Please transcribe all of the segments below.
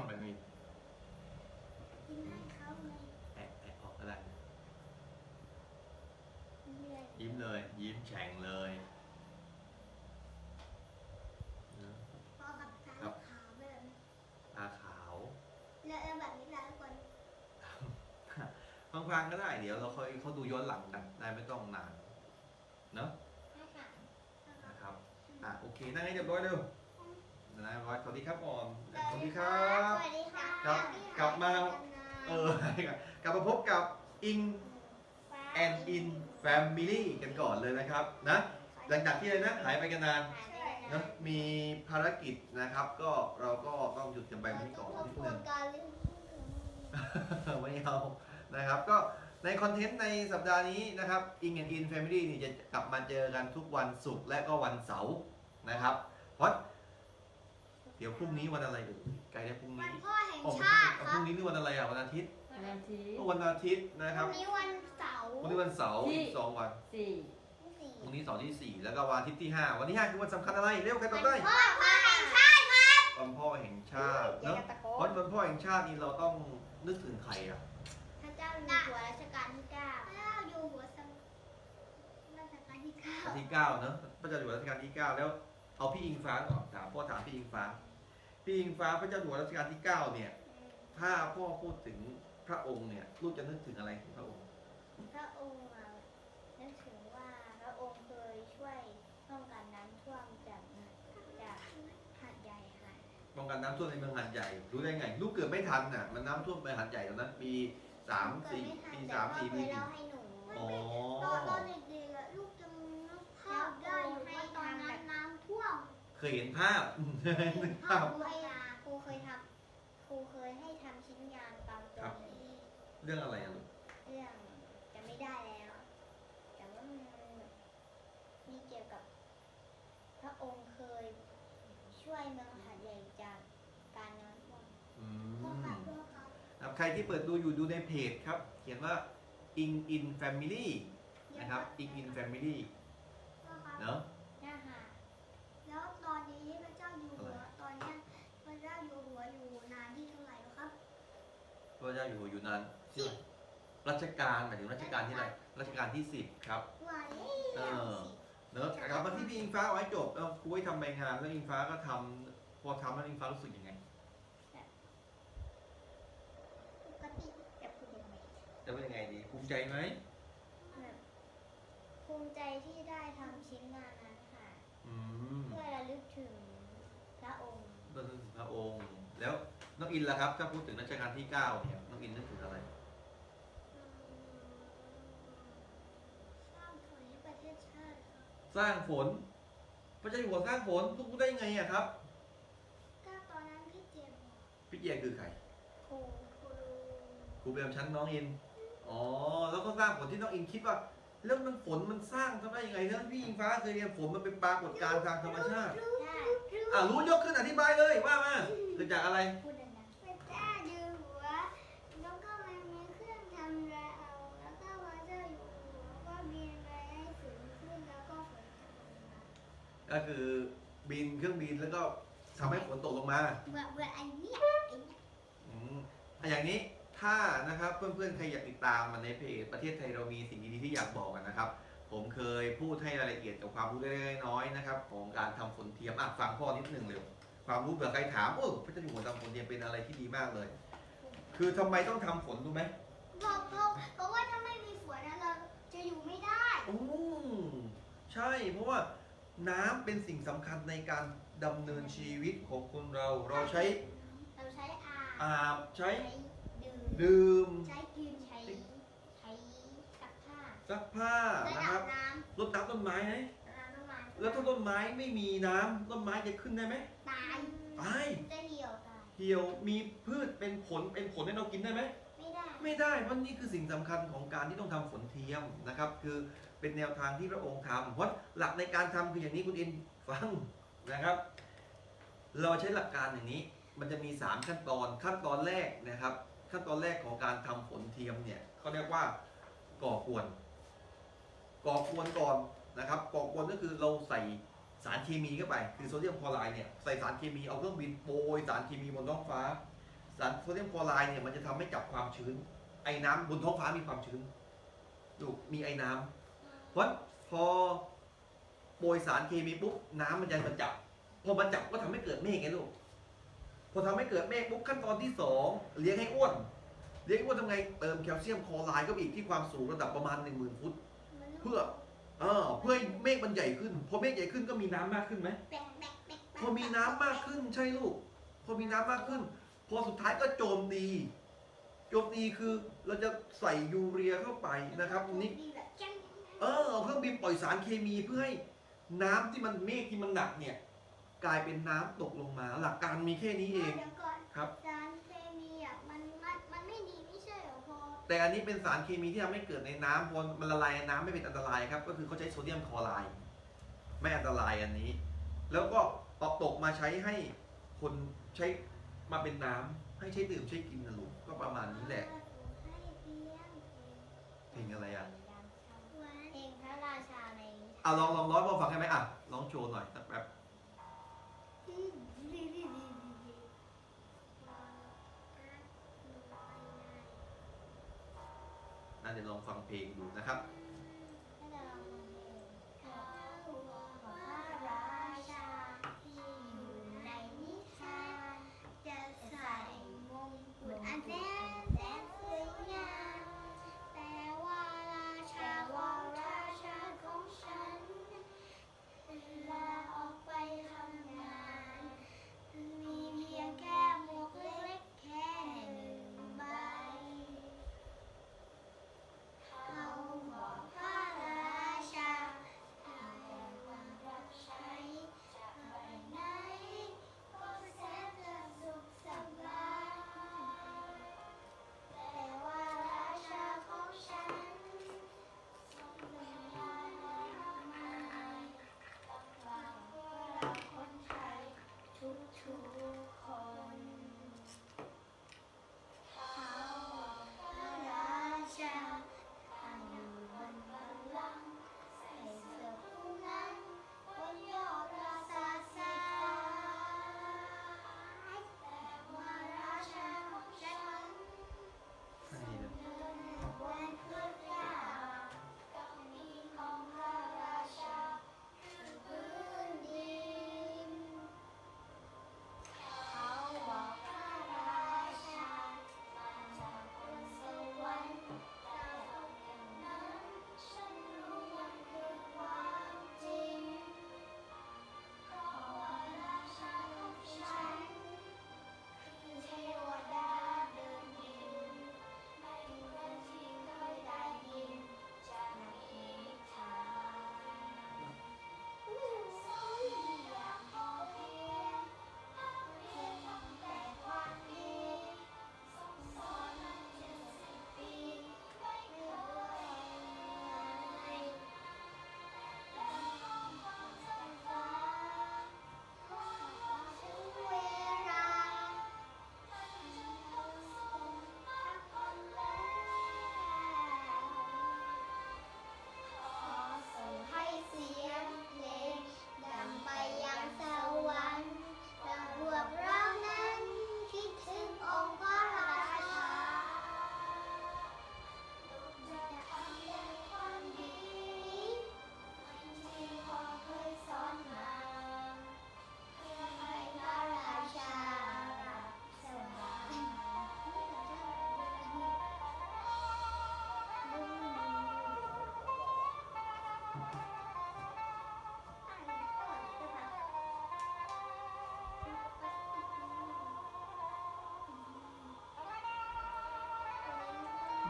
ำอะไรนี่ยิ้มให้เขาไงแอะแอะออกก็ได้เรื่อยยิ้มเลย ยิ้มแฉ่งเลยนะพอกับตาครับขาวแบบตาขาว แล้วแล้วแบบนี้หลายคนพังๆก็ได้เดี๋ยวเราค่อยเขาดูย้อนหลังกันได้ไม่ต้องนานเนอะให้ค่ะนะครับอะโอเคนั่งให้เรียบร้อยเร็ว นะร้อยสวัสดีครับก่อนสวัสดีครัสบวัสดีค่ะครับกลับมาเออกลับมาพบกับอิงแอนอินแฟมิลี่กันก่อนเลยนะครับนะหลังจากที่อะไรนะหายไปกันนานนะมีภารกิจนะครับ ก็เราก็ต้องหยุดกันไปวันนี้ก่อนนิดนึงการเล่นไม่เอานะครับก็ในคอนเทนต์ในสัปดาห์นี้นะครับ In and In Family นี่จะกลับมาเจอกันทุกวันศุกร์และก็วันเสาร์นะครับ เพราะ เดี๋ยวพรุ่งนี้วันอะไรเอ่ยใกล้แล้วพรุ่งวันนี้พ่อแห่งอ๋อชาติพครุ่รับงนี้นี่วันอะไรอะวันอาทิตย์วันอาทิตย์ ก็วันอาทิตย์นะครับวันนี้วันเสาร์วันนี้วันเสาร์ที่ อีกสองวันสี่ที่สี่พรุ่งนี้เสาร์ที่สี่แล้วก็วันอาทิตย์ที่ห้าวันที่ห้าคือวันสำคัญอะไรเร็วใครตอบได้พ่อพ่อแห่งชาติครับวันพ่อแห่งชาติอย่าเนาะตะโกเพราะนวันพ่อแห่งชาตินี่เราต้องนึกถึงใครอะพระเจ้าอยู่หัวรัชกาลที่เก้าพระเจ้าอยู่หัวรัชกาลที่เก้ารัชกาลที่เก้าเนอะพระเจ้าอยู่หัวรัชกาลที่เก้าแล้วเอาพี่อิงฟ้าก่อนถามพ่อถามพี่อิงฟ้า พี่อิงฟ้าพระเจ้าอยู่หัวรัชกาลที่เก้าเนี่ย ถ้าพ่อพูดถึงพระองค์เนี่ยลูกจะนึกถึงอะไรถึงพระองค์ พระองค์อะนึกถึงว่าพระองค์เคยช่วยป้องกันน้ำท่วมจากจากหาดใหญ่ค่ะป้องกันน้ำท่วมในเมืองหัดใหญ่ รู้ได้ไง ลูกเกิดไม่ทันน่ะ มันน้ำท่วมไปหัดใหญ่ตอนนั้นปีสามสี่ปีสามสี่เคปียเล่าให้หนูอ๋อ ตอนตอนเด็กๆอะลูกจำนึกภาพได้อยู่ว่าตอนนั้นน้ำท่วม เคยเห็นภาพนึกครูภาพเคยครูเคยทำครูเคยให้ทำชิ้นงานตามตัวนี้เรื่องอะไรอะลูกเรื่องจะไม่ได้แล้ว แต่ว่ามันมีเกี่ยวกับ พระองค์เคยช่วยเมืองหาดใหญ่จากการน้ำท่วมอืพ่อมค่ะพ่อค่ะครับใครที่เปิดดูอยู่ดูในเพจครับ เขียนว่า In In Family นะครับ In In Family พ่อค่ะเนาะเนี่ยค่ะแล้วตอนนี้พระเจ้าอยู่หัวตอนเนี้ยพระเจ้าอยู่หัวอยู่นานที่เท่าไหร่แล้วครับ พระเจ้าอยู่หัวอยู่นานที่ไหนรัชกาลหมายถึงรัชกาลที่ไหนรัชกาลที่สิบครับไหวเออเนอะกลับมาที่พี่อิงฟ้าเอาไว้จบแล้วคุยทำใบงานแล้วอิงฟ้าก็ทำพอทำแล้วอิงฟ้ารู้สึกยังไงปกติจะพูดยังไงจะเป็นยังไงดีภูมิใจไหมแบบภูมิใจที่ได้ทำชิ้นงานนั้นค่ะอืมเพื่อระลึกถึงพระองค์ก็นึกถึงพระองค์แล้ว น้องอินล่ะครับถ้าพูดถึงรัชกาลที่เก้าเนี่ยน้องอินนึกถึงอะไร สร้างผลให้ประเทศชาติครับสร้างฝนพระเจ้าอยู่หัวสร้างฝนลูกรู้ได้ยังไงอะครับ ก็ตอนนั้นพี่เจมส์พี่เจียคือใครครูครูครูประจำชั้นน้องอินอ๋อแล้วก็สร้างฝนที่น้องอินคิดว่าแล้วมันฝนมันสร้างทำได้ยังไงเรื่องพี่อิงฟ้าเคยเรียนฝนมันเป็นปรากฏการณ์ทางธรรมชาติ ใช่อะรู้ยกขึ้นอธิบายเลยว่ามาเกิดจากอะไรพูดดังๆพระเจ้าอยู่หัวแล้วก็มันมีเครื่องทำเราแล้วก็พระเจ้าอยู่หัวก็บินไปให้สูงขึ้นแล้วก็ฝนจะลงมา ก็คือบินเครื่องบินแล้วก็ทำให้ฝนตกลงมาเบื่อเบื่ออันเนี้ยไอ้เนี่ยอืมอะอย่างนี้ถ้านะครับเพื่อนๆใครอยากติดตามมาในเพจประเทศไทยเรามีสิ่งดีๆที่อยากบอกกันนะครับ ผมเคยพูดให้รายละเอียดกับความรู้เล็กๆน้อยๆนะครับของการทำฝนเทียมอะฟังพ่อนิดหนึ่งเร็วความรู้เผื่อใครถามเออพระเจ้าอยู่หัวทำฝนเทียมเป็นอะไรที่ดีมากเลย คือทำไมต้องทำฝนรู้ไหม บอกเพราะเพราะว่าถ้าไม่มีฝนนะเราจะอยู่ไม่ได้โอ้ใช่เพราะว่า น้ำเป็นสิ่งสำคัญในการดำเนินชีวิตของคนเรา เราใช้เราใช้อาบอาบใช้ใช้ดื่มดื่ม ใช้กินใช้ใช้ซักผ้าซักผ้าใช้นะคอารับบน้รดน้ำต้นไม้ไหมำน้ำต้นไม้แล้วถ้าต้นไม้ไม่มีน้ำต้นไม้จะขึ้นได้ไหมตายตายจะเหี่ยวตายเหี่ยวมีพืชเป็นผลเป็นผลให้เรากินได้ไหม ไม่ได้เพราะนี่คือสิ่งสำคัญของการที่ต้องทำฝนเทียมนะครับ คือเป็นแนวทางที่พระองค์ทำเพราะหลักในการทำคืออย่างนี้คุณอินฟังนะครับ เราใช้หลักการอย่างนี้ มันจะมี 3 ขั้นตอนขั้นตอนแรกนะครับ ขั้นตอนแรกของการทำฝนเทียมเนี่ยเขาเรียกว่าก่อกวน ก่อกวนก่อนนะครับ ก่อกวนก็คือเราใส่สารเคมีเข้าไป คือโซเดียมคลอไรด์เนี่ยใส่สารเคมีเอาเครื่องบินโปรยสารเคมีบนท้องฟ้า สารโซเดียมคลอไรด์เนี่ยมันจะทำให้จับความชื้น ไอ้น้ำบนท้องฟ้ามีความชื้นดูมีไอ้น้ำเพราะพอโปรยสารเคมีปุ๊บน้ำมันจะมาจับพอมันจับก็ทำให้เกิดเมฆไงลูกพอทำให้เกิดเมฆปุ๊บขั้นตอนที่สองเลี้ยงให้อ้วน เลี้ยงให้อ้วนทำไงเติมแคลเซียมคลอไรด์เข้าไปอีกที่ความสูงระดับประมาณ1 0,000ฟุต เพื่อเออเพื่อให้เมฆมันใหญ่ขึ้น พอเมฆใหญ่ขึ้นก็มีน้ำมากขึ้นไหมแบกแบกแบกแบกพอมีน้ำมากขึ้นใช่ลูก พอมีน้ำมากขึ้น พอสุดท้ายก็โจมตีโจมตีคือเราจะใส่ยูเรียเข้าไปนะครับนี่ดีแบบจังเออเอาเครื่องบินปล่อยสารเคมีเพื่อให้น้ำที่มันเมฆที่มันหนักเนี่ย กลายเป็นน้ำตกลงมา หลักการมีแค่นี้เองเดี๋ยวก่อนครับสารเคมีอะมันมันมันไม่ดีไม่ใช่เหรอพอแต่อันนี้เป็นสารเคมีที่ทำให้เกิดในน้ำพอมันละลายในน้ำไม่เป็นอันตรายครับ ก็คือเขาใช้โซเดียมคลอไรด์ไม่อันตรายอันนี้ แล้วก็ตอกตกมาใช้ให้คนใช้ มาเป็นน้ำให้ใช้ดื่มใช้กินนะลูกก็ประมาณนี้แหละให้เพียงเพลงอะไรอะเพลงพระราชาในเอาลองลองร้องให้พ่อฟังได้ไหมอะลองโชว์หน่อยสักแบบน่าจะลองฟังเพลงดูนะครับ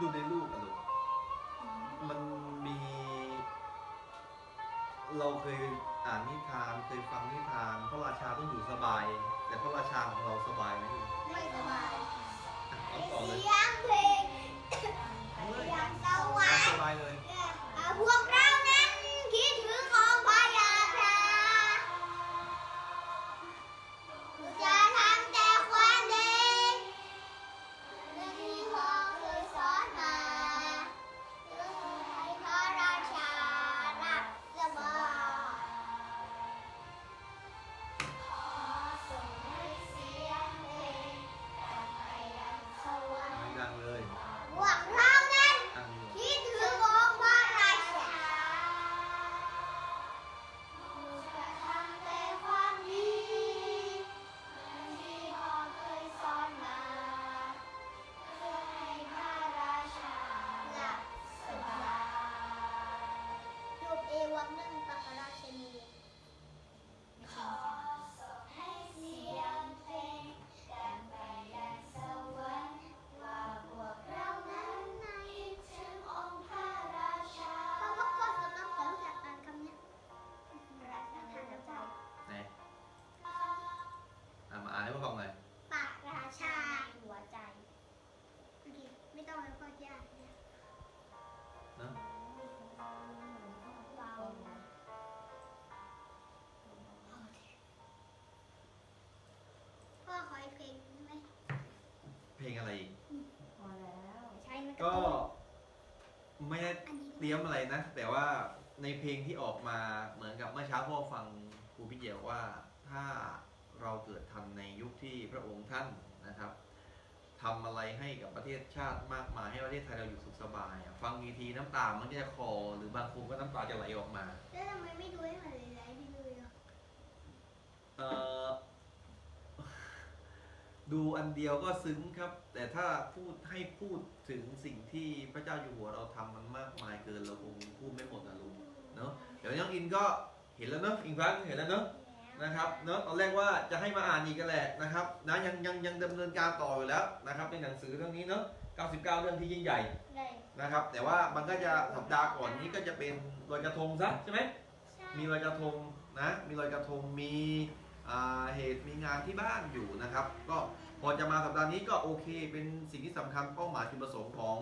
ดูในรูปอะลูกมันมี เราเคยอ่านนิทานเคยฟังนิทานพระราชาต้องอยู่สบาย แต่พระราชาของเราสบายไหมลูกไม่สบายอะเอาต่อเลยเสียงเพลงอย่างสวรรสค์บายเลย เตรียมอะไรนะ แต่ว่าในเพลงที่ออกมาเหมือนกับเมื่อเช้าพ่อฟังครูพี่เจียวว่าถ้าเราเกิดทันในยุคที่พระองค์ท่านนะครับทำอะไรให้กับประเทศชาติมากมายให้ประเทศไทยเราอยู่สุขสบายอะฟังมีทีน้ำตา มันก็จะคลอหรือบางคนก็น้ำตาจะไหลออกมา แล้วทำไมไม่ดูให้มันไหลๆไปเลยอะ เอ่อ ดูอันเดียวก็ซึ้งครับ แต่ถ้าพูดให้พูดถึงสิ่งที่พระเจ้าอยู่หัวเราทำมันมากมายเกินเราคงพูดไม่หมดนะลุงเนาะเดี๋ยวน้องอินก็เห็นแล้วเนาะอิงฟังเห็นแล้วเนาะนะครับเนาะตอนแรกว่าจะให้มาอ่านอีกกันแหละนะครับนะยังยังยังดำเนินการต่ออยู่แล้วนะครับในหนังสือเรื่องนี้เนาะ99 เรื่องที่ยิ่งใหญ่ได้นะครับ แต่ว่ามันก็จะสัปดาห์ก่อนนี้ก็จะเป็นลอยกระทงซะใช่ไหมใช่มีลอยกระทงนะมีลอยกระทงมีอ่า เหตุมีงานที่บ้านอยู่นะครับ ก็พอจะมาสัปดาห์นี้ก็โอเค เป็นสิ่งที่สำคัญเป้าหมายจุดประสงค์ของ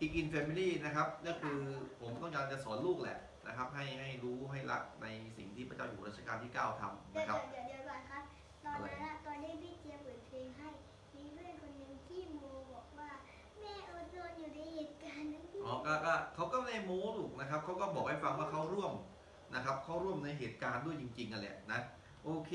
อีกอินแฟมิลี่นะครับก็คือผมต้องการจะสอนลูกแหละนะครับ ให้ให้รู้ให้รักในสิ่งที่พระเจ้าอยู่หัวรัชกาลที่9ทำเดี๋ยวนะครับเดี๋ยวเดี๋ยวก่อนครับตอนนั้นอะตอนที่พี่เจี๊ยบเปิดเพลงให้มีเพื่อนคนหนึ่งที่โมบอกว่าแม่โอโซนอยู่ในเหตุการณ์นั้นที่อ๋อก็ก็เขาก็ไม่ได้โม้ลูกนะครับเขาก็บอกให้ฟังว่าเขาร่วมนะครับเขาร่วมในเหตุการณ์ด้วยจริงๆกันแหละนะ โอเค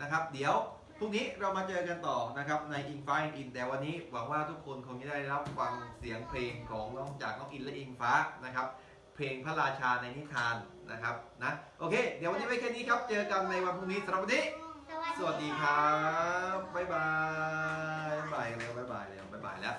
นะครับ เดี๋ยวพรุ่งนี้เรามาเจอกันต่อนะครับในอิงฟ้าอินแต่วันนี้หวังว่าทุกคนคงจะได้รับฟังเสียงเพลงของน้องจากน้องอินและอิงฟ้านะครับ เพลงพระราชาในนิทานนะครับนะโอเค เดี๋ยววันนี้ไว้แค่นี้ครับ เจอกันในวันพรุ่งนี้สำหรับวันนี้ สวัสดีครับบ๊ายบายบ๊ายบายเร็วบ๊ายบายเร็วบ๊ายบายแล้ว